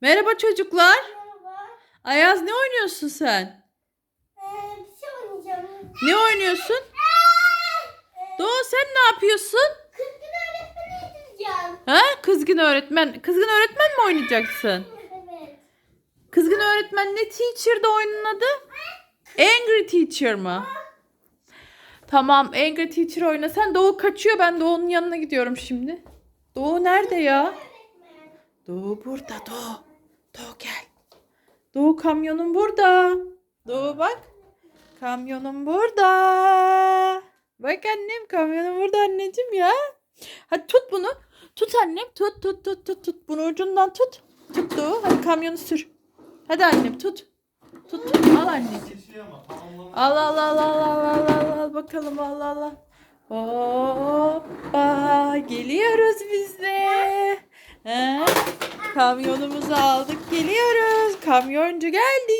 Merhaba çocuklar. Merhaba. Ayaz ne oynuyorsun sen? Ee, bir şey oynayacağım. Ne oynuyorsun? Ee, Doğu sen ne yapıyorsun? Kızgın öğretmeni edeceğim. Ha? Kızgın öğretmen. Kızgın öğretmen mi oynayacaksın? Evet. Kızgın öğretmen ne teacher'da oyunun adı? Angry Teacher mı? Tamam Angry Teacher oyna. Sen Doğu kaçıyor. Ben Doğu'nun yanına gidiyorum şimdi. Doğu nerede ya? Öğretmen. Doğu burada Doğu. Doğu gel. Doğu kamyonun burada. Doğu bak. Kamyonun burada. Bak annem kamyonun burada anneciğim ya. Hadi tut bunu. Tut annem. Tut tut tut tut tut. Bunu ucundan tut. Tut Doğu. Hadi kamyonu sür. Hadi annem tut. Tut tut. Al anneciğim. Al al al al al al al al bakalım al al al. Hoppa geliyoruz biz de. He? Kamyonumuzu aldık geliyoruz. Kamyoncu geldi.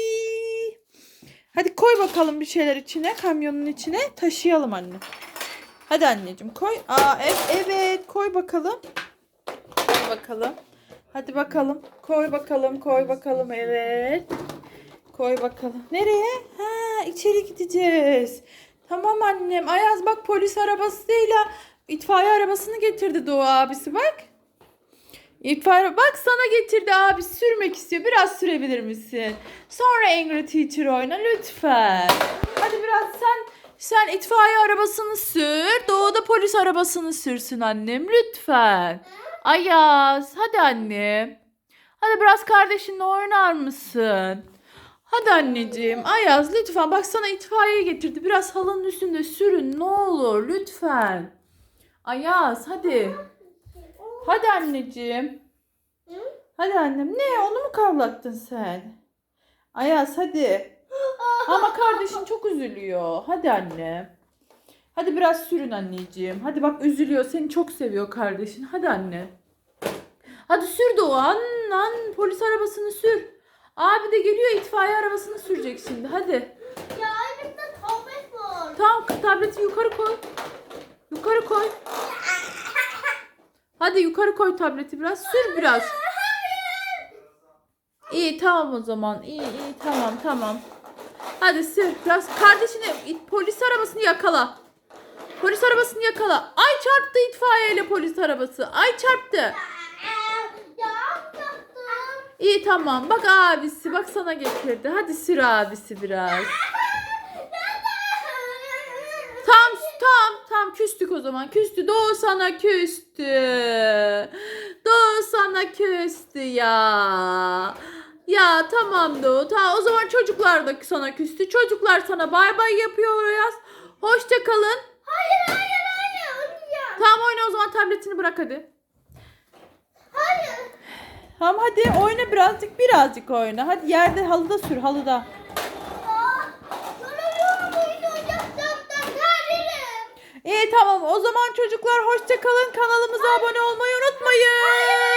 Hadi koy bakalım bir şeyler içine kamyonun içine taşıyalım anne. Hadi anneciğim koy. Aa evet, evet koy bakalım. Koy bakalım. Hadi bakalım. Koy bakalım koy bakalım evet. Koy bakalım. Nereye? Ha içeri gideceğiz. Tamam annem. Ayaz bak polis arabasıyla itfaiye arabasını getirdi Doğu abisi bak. İtfaiye bak sana getirdi abi sürmek istiyor. Biraz sürebilir misin? Sonra Angry Teacher oyna lütfen. Hadi biraz sen sen itfaiye arabasını sür. Doğu da polis arabasını sürsün annem lütfen. Ayaz hadi annem. Hadi biraz kardeşinle oynar mısın? Hadi anneciğim. Ayaz lütfen. Bak sana itfaiye getirdi. Biraz halının üstünde sürün. Ne olur lütfen. Ayaz hadi. Hadi anneciğim. Hı? Hadi annem. Ne onu mu kavlattın sen? Ayaz hadi. Ama kardeşin çok üzülüyor. Hadi anne. Hadi biraz sürün anneciğim. Hadi bak üzülüyor. Seni çok seviyor kardeşin. Hadi anne. Hadi sür Doğan. Lan polis arabasını sür. Abi de geliyor itfaiye arabasını sürecek şimdi. Hadi. Ya elimde tablet var. Tamam tableti yukarı koy. Yukarı koy. Hadi yukarı koy tableti biraz. Sür biraz. İyi tamam o zaman. İyi iyi tamam tamam. Hadi sür biraz. Kardeşini polis arabasını yakala. Polis arabasını yakala. Ay çarptı itfaiyeyle polis arabası. Ay çarptı. İyi tamam. Bak abisi bak sana getirdi. Hadi sür abisi biraz. Küstük o zaman. Küstü. Doğu sana küstü. Doğu sana küstü ya. Ya tamam Doğu. Ta o zaman çocuklar da sana küstü. Çocuklar sana bay bay yapıyor yaz. Hoşça kalın. Hayır hayır hayır oynayacağım. Tamam oyna o zaman tabletini bırak hadi. Hayır. Tamam hadi oyna birazcık birazcık oyna. Hadi yerde halıda sür halıda. İyi tamam o zaman çocuklar hoşça kalın. Kanalımıza abone olmayı unutmayın.